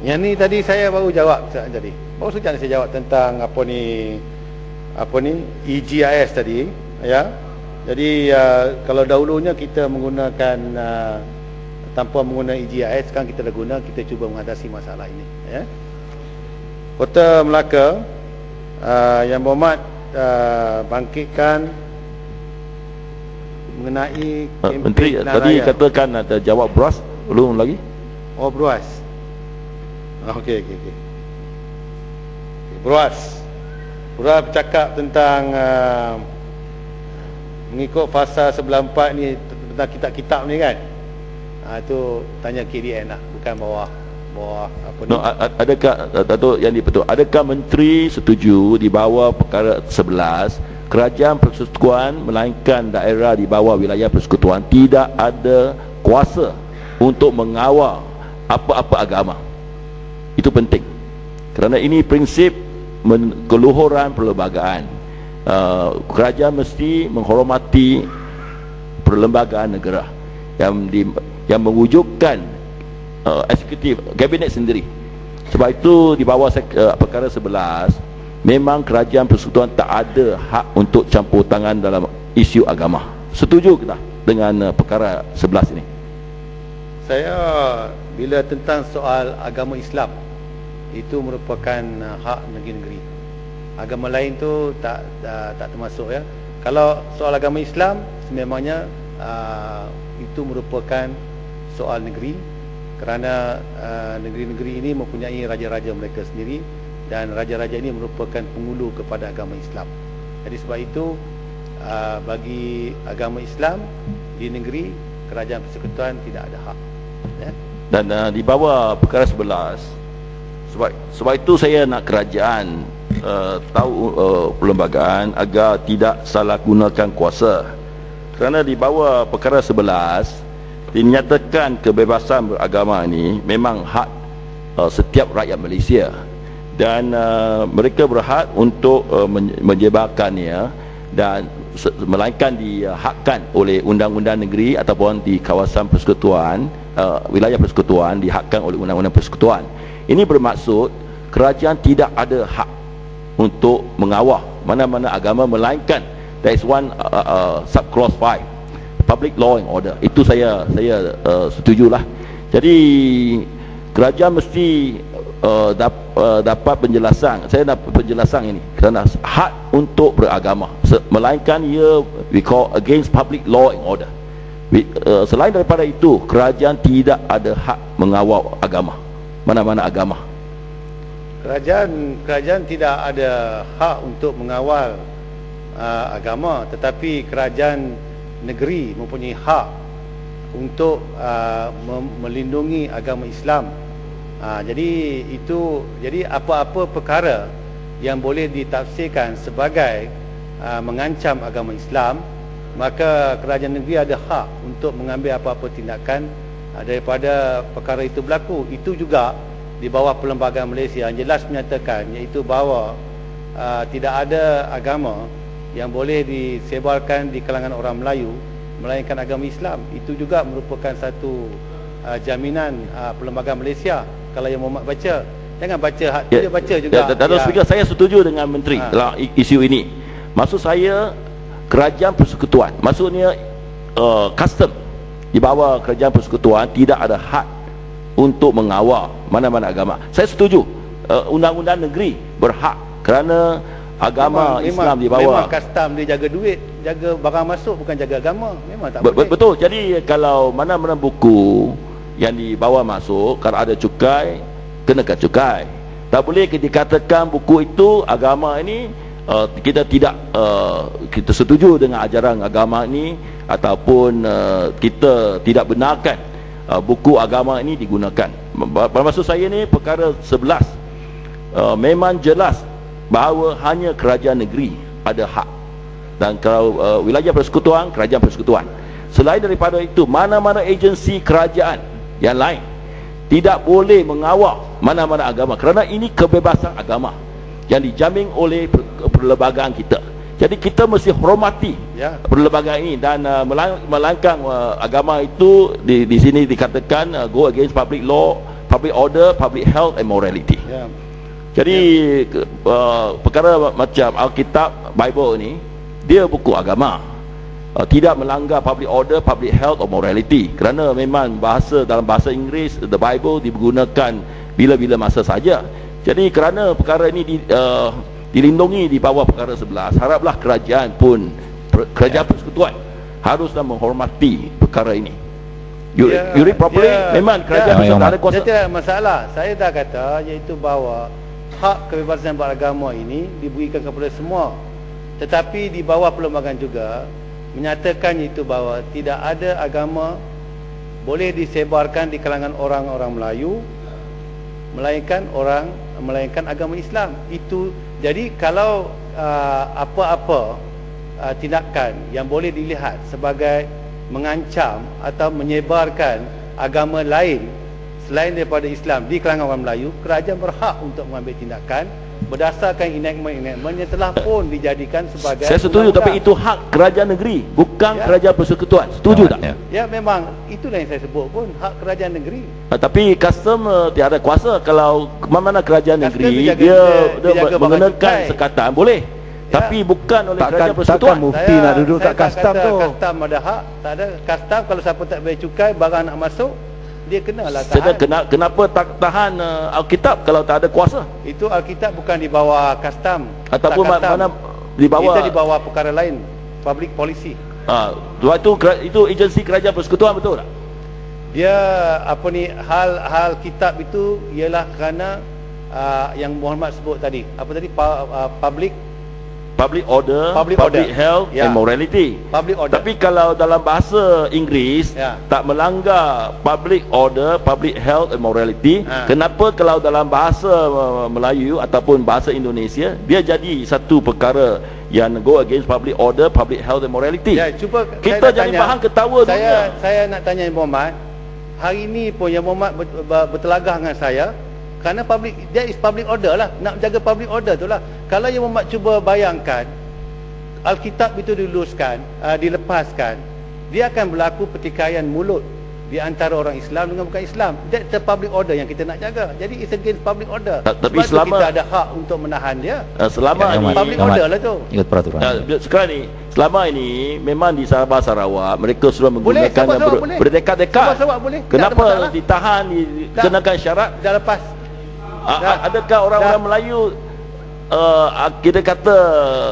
Yang ni tadi saya baru jawab tadi. Baru saja saya jawab tentang apa ni apa ni EGIS tadi, ya. Jadi uh, kalau dahulunya kita menggunakan uh, tanpa menggunakan EGIS, sekarang kita dah guna, kita cuba mengatasi masalah ini, ya. Kota Melaka uh, yang berhormat uh, bangkitkan mengenai uh, Menteri tadi katakan ada jawab beras belum lagi? Oh beras. Ah, okey okey okey. Beruas. Beruas bercakap tentang uh, mengikut fasa 94 ni tentang kitab-kitab ni kan. Ah uh, itu tanya KDN lah, bukan bawah bawah apa ni. No, adakah Datuk yang dipetuk, adakah menteri setuju di bawah perkara 11 kerajaan persekutuan melainkan daerah di bawah wilayah persekutuan tidak ada kuasa untuk mengawal apa-apa agama itu penting. Kerana ini prinsip keluhuran perlembagaan. Uh, kerajaan mesti menghormati perlembagaan negara yang di, yang mewujudkan uh, eksekutif kabinet sendiri. Sebab itu di bawah uh, perkara 11 memang kerajaan persekutuan tak ada hak untuk campur tangan dalam isu agama. Setuju kita dengan uh, perkara 11 ini? Saya bila tentang soal agama Islam itu merupakan uh, hak negeri-negeri. Agama lain tu tak tak, tak termasuk ya. Kalau soal agama Islam sememangnya uh, itu merupakan soal negeri kerana uh, negeri-negeri ini mempunyai raja-raja mereka sendiri dan raja-raja ini merupakan pengulu kepada agama Islam. Jadi sebab itu uh, bagi agama Islam di negeri kerajaan persekutuan tidak ada hak. Dan uh, di bawah perkara 11 sebab sebab itu saya nak kerajaan uh, tahu uh, perlembagaan agar tidak salah gunakan kuasa. Kerana di bawah perkara 11 dinyatakan kebebasan beragama ini memang hak uh, setiap rakyat Malaysia. Dan uh, mereka berhak untuk uh, menyebarkannya dan melainkan dihakkan oleh undang-undang negeri ataupun di kawasan persekutuan uh, wilayah persekutuan dihakkan oleh undang-undang persekutuan ini bermaksud kerajaan tidak ada hak untuk mengawal mana-mana agama melainkan there is one uh, uh sub clause 5 public law and order. Itu saya saya uh, setujulah. Jadi kerajaan mesti uh, dap, uh, dapat penjelasan. Saya dapat penjelasan ini kerana hak untuk beragama melainkan ia we call against public law and order. We, uh, selain daripada itu kerajaan tidak ada hak mengawal agama mana-mana agama. Kerajaan kerajaan tidak ada hak untuk mengawal uh, agama tetapi kerajaan negeri mempunyai hak untuk uh, melindungi agama Islam. Uh, jadi itu jadi apa-apa perkara yang boleh ditafsirkan sebagai uh, mengancam agama Islam maka kerajaan negeri ada hak untuk mengambil apa-apa tindakan Ah, daripada perkara itu berlaku. Itu juga di bawah perlembagaan Malaysia yang jelas menyatakan iaitu bahawa uh, tidak ada agama yang boleh disebarkan di kalangan orang Melayu melainkan agama Islam. Itu juga merupakan satu uh, jaminan uh, perlembagaan Malaysia. Kalau yang Muhammad baca jangan baca hak ya, dia baca juga. Ya, Datuk Speaker saya setuju dengan menteri ha. dalam isu ini. Maksud saya kerajaan persekutuan maksudnya uh, custom di bawah kerajaan persekutuan tidak ada hak untuk mengawal mana-mana agama. Saya setuju uh, undang-undang negeri berhak kerana agama memang, Islam memang, di bawah. Memang custom dia jaga duit, jaga barang masuk bukan jaga agama. Memang tak Be boleh. Betul. Jadi kalau mana-mana buku yang dibawa masuk kalau ada cukai kenakan cukai. Tak boleh dikatakan buku itu agama ini uh, kita tidak uh, kita setuju dengan ajaran agama ini ataupun uh, kita tidak benarkan uh, buku agama ini digunakan. Maksud saya ni perkara 11 uh, memang jelas bahawa hanya kerajaan negeri ada hak dan kalau uh, wilayah persekutuan kerajaan persekutuan. Selain daripada itu mana-mana agensi kerajaan yang lain tidak boleh mengawal mana-mana agama kerana ini kebebasan agama yang dijamin oleh perlembagaan kita. Jadi kita mesti hormati ya. perlembagaan ini dan uh, melangkang uh, agama itu di, di sini dikatakan uh, go against public law public order, public health and morality. Ya. Jadi ke- uh, perkara macam Alkitab, Bible ni dia buku agama. Uh, tidak melanggar public order, public health or morality kerana memang bahasa dalam bahasa Inggeris the Bible digunakan bila-bila masa saja. Jadi kerana perkara ini di, uh, dilindungi di bawah perkara 11, haraplah kerajaan pun kerajaan persekutuan haruslah menghormati perkara ini. You, Ya, you read properly, ya, memang kerajaan ya. persekutuan Yang ada kuasa. Dia tidak masalah. Saya dah kata iaitu bahawa hak kebebasan beragama ini diberikan kepada semua. Tetapi di bawah perlembagaan juga menyatakan itu bahawa tidak ada agama boleh disebarkan di kalangan orang-orang Melayu melainkan orang melainkan agama Islam. Itu jadi kalau uh, apa-apa uh, tindakan yang boleh dilihat sebagai mengancam atau menyebarkan agama lain selain daripada Islam di kalangan orang Melayu, kerajaan berhak untuk mengambil tindakan berdasarkan enactment-enactment yang telah pun dijadikan sebagai Saya setuju tapi undang-undang. itu hak kerajaan negeri bukan Ya. kerajaan persekutuan. Setuju tak? Ya. Ya memang itulah yang saya sebut pun hak kerajaan negeri. Uh, tapi custom uh, tiada kuasa kalau ke mana kerajaan Custom negeri dijaga- dia dia- dia bahan mengenakan cukai. sekatan boleh. Ya. Tapi bukan oleh Takkan- kerajaan persekutuan. takkan Mufti nak duduk saya kat tak custom kata tu. Custom ada hak, tak ada custom kalau siapa tak bayar cukai barang nak masuk dia kenalah tahan. kena, kenapa tak tahan uh, Alkitab kalau tak ada kuasa? Itu Alkitab bukan di bawah custom. Ataupun custom. mana di bawah Kita di bawah perkara lain, public policy. uh, itu itu agensi kerajaan persekutuan betul tak? Dia apa ni hal-hal kitab itu ialah kerana uh, yang Muhammad sebut tadi. Apa tadi Pa- uh, public Public order, Public public, order. health Ya. and morality. public order. Tapi kalau dalam bahasa Inggeris Ya. tak melanggar public order, public health and morality, Ha. kenapa kalau dalam bahasa uh, Melayu ataupun bahasa Indonesia dia jadi satu perkara yang go against public order, public health and morality? Ya, cuba Kita saya jadi tanya, bahan ketawa saya, dunia. Saya nak tanya Yang Muhammad, hari ini pun Yang ber, ber, bertelagah dengan saya kerana public that is public order lah. Nak jaga public order tu lah. Kalau Yang Muhammad cuba bayangkan Alkitab itu diluluskan, uh, dilepaskan, dia akan berlaku pertikaian mulut di antara orang Islam dengan bukan Islam. That's the public order yang kita nak jaga. Jadi it's against public order. Ta- tapi Sebab selama- kita ada hak untuk menahan dia. Uh, selama Ya, ini. Public order lah tu. Ikut peraturan. Uh, sekarang ni selama ini memang di Sabah Sarawak mereka sudah Boleh, menggunakan Sabah yang Sarawak ber, boleh. berdekat-dekat. Sabah Sarawak boleh. Tak Kenapa ditahan Tak. dikenakan syarat? Dah lepas. A- Dah. a- adakah orang-orang. Melayu uh, a- kita kata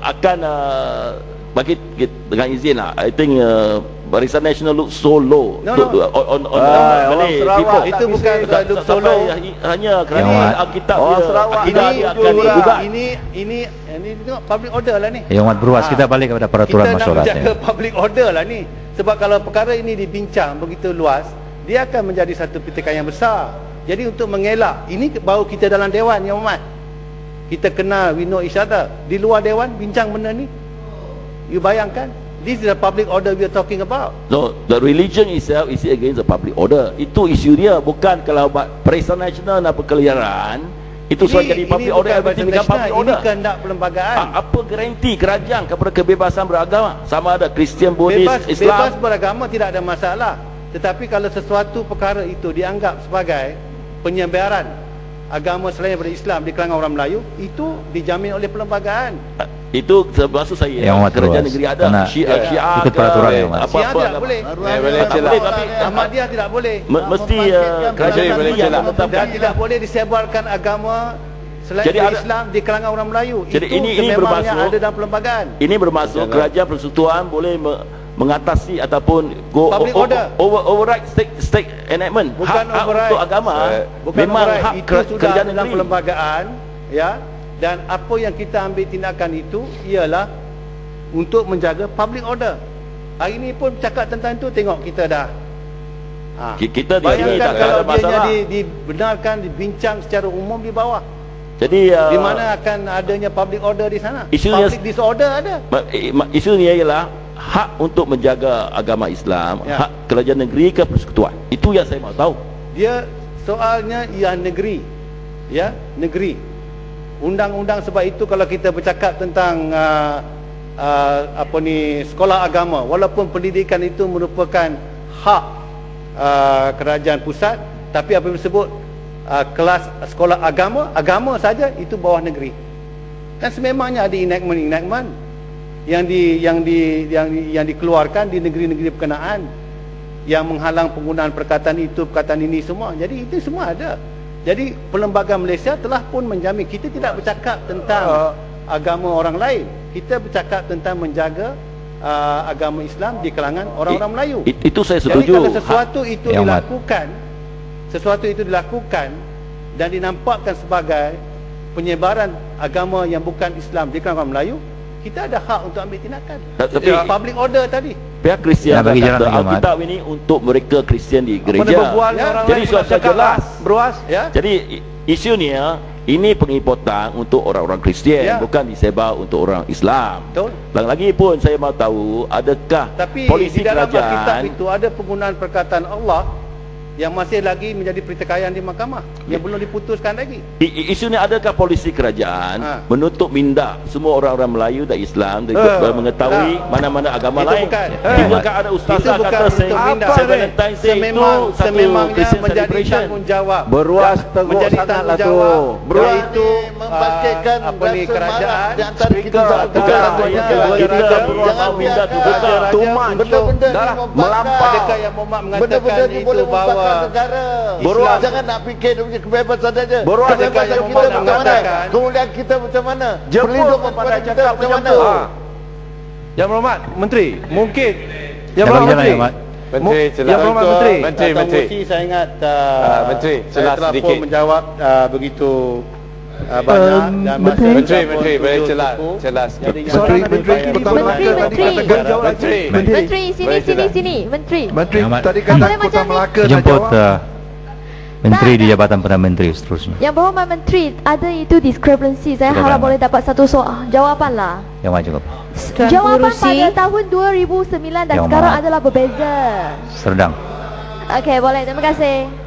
akan uh, bagi kita, dengan izin lah I think uh, Barisan Nasional look so low No, to, no. on, on, on Ah, Malay orang Sarawak people Itu bukan Tak- look so low. hanya kerana Ini- Alkitab orang dia Sarawak ini dia akan jujur lah. digugat ini ini ini tengok public order lah ni. Ya Umat beruas Ah. kita balik kepada peraturan kita masyarakat. nak menjaga ya. public order lah ni. Sebab kalau perkara ini dibincang begitu luas, dia akan menjadi satu pertikaian yang besar. Jadi untuk mengelak, ini baru kita dalam dewan ya Muhammad. Kita kenal, we know each other. Di luar dewan bincang benda ni. You bayangkan, this is the public order we are talking about. No, the religion itself is against the public order. Itu isu dia, bukan kalau ba- Periksa Nasional dan perkeliaran itu sudah jadi public order, bukan everything bahasa become public order. Ini kehendak perlembagaan. A- apa garanti kerajaan kepada kebebasan beragama? Sama ada Kristian, Buddhis, bebas, Islam. bebas beragama tidak ada masalah tetapi kalau sesuatu perkara itu dianggap sebagai penyebaran agama selain daripada Islam di kalangan orang Melayu itu dijamin oleh perlembagaan. Itu maksud saya Yang Muhammad kerajaan negeri ada Kena Syiah, Ya. Syiah Ikut ke, peraturan yang apa-apa Syiah tidak boleh. Eh, boleh, tapi Ahmadiyah tidak boleh. Me- mesti uh, kerajaan Boleh, dan tidak boleh disebarkan agama selain Jadi ada- Islam di kalangan orang Melayu. Jadi itu ini- ini bermaksud- ada dalam perlembagaan. Ini bermaksud kerajaan persekutuan boleh me- mengatasi ataupun go Public order. over, override state state enactment. Bukan hak, hak untuk agama Eh, bukan memang override. hak itu sudah kerajaan dalam negeri. perlembagaan ya. Dan apa yang kita ambil tindakan itu ialah untuk menjaga public order. Hari ini pun cakap tentang itu tengok kita dah. Ha. Ki- kita di sini bayangkan tak kalau ada dia masalah. di, dibenarkan dibincang secara umum di bawah. Jadi uh, di mana akan adanya public order di sana? Isunya- public disorder ada. eh, isunya ialah hak untuk menjaga agama Islam Ya. hak kerajaan negeri ke persekutuan itu yang saya mahu tahu dia soalnya ialah negeri ya negeri undang-undang sebab itu kalau kita bercakap tentang uh, uh, apa ni sekolah agama walaupun pendidikan itu merupakan hak uh, kerajaan pusat tapi apa yang disebut uh, kelas sekolah agama, agama saja itu bawah negeri. Dan sememangnya ada enactment-enactment yang di yang di yang di, yang dikeluarkan di negeri-negeri berkenaan yang menghalang penggunaan perkataan itu, perkataan ini semua. Jadi itu semua ada. Jadi perlembagaan Malaysia telah pun menjamin kita tidak bercakap tentang uh. agama orang lain. Kita bercakap tentang menjaga uh, agama Islam di kalangan orang-orang Melayu. It, itu saya setuju. Jadi kalau sesuatu itu ha, dilakukan, sesuatu itu dilakukan dan dinampakkan sebagai penyebaran agama yang bukan Islam di kalangan orang Melayu, kita ada hak untuk ambil tindakan. Tapi ya, public order tadi. Pihak Kristian bagi kata Alkitab ini untuk mereka Kristian di gereja. Ya. Jadi suatu jelas. Beruas. Ya. Jadi isu ni ya, ini pengipotan untuk orang-orang Kristian ya. bukan disebar untuk orang Islam. Betul. Lagi pun saya mahu tahu adakah Tapi polisi di dalam kerajaan itu ada penggunaan perkataan Allah yang masih lagi menjadi pertikaian di mahkamah. Yang belum diputuskan lagi. I, isu ni adakah polisi kerajaan ha. menutup minda semua orang-orang Melayu dan Islam dan uh, mengetahui mana-mana agama itu lain? Bukan. Tidakkah ada ustazah kata saya Valentine Day sememang, itu sememangnya menjadi tanggungjawab. Beruas teruk menjadi tanggungjawab beruas. itu membangkitkan uh, apa ni kerajaan? di antara kita bukan kita beruas minda tu bukan tuman benda-benda melampau. adakah yang Muhammad mengatakan itu bahawa negara. Beruah jangan nak fikir dia punya kebebasan saja. Beruah kebebasan kita macam mana? Kemudian kita macam mana? Perlindungan kepada kita macam mana? Ha. Yang Berhormat Menteri, mungkin Yang Berhormat Menteri. Menteri, Yang Berhormat Menteri. Menteri, Menteri. Saya ingat uh, Menteri, saya telah pun menjawab uh, begitu uh, banyak um, dan masa menteri menteri boleh celas celas menteri menteri pertama menteri menteri. menteri. Sini sini sini menteri. Menteri tadi kata kota Melaka jemput menteri di jabatan perdana menteri seterusnya. Yang berhormat menteri ada itu discrepancy. Saya harap boleh dapat satu soal jawapan lah. Yang mana cukup? Jawapan pada tahun 2009 dan sekarang adalah berbeza. Serdang. Okey, boleh. Terima kasih.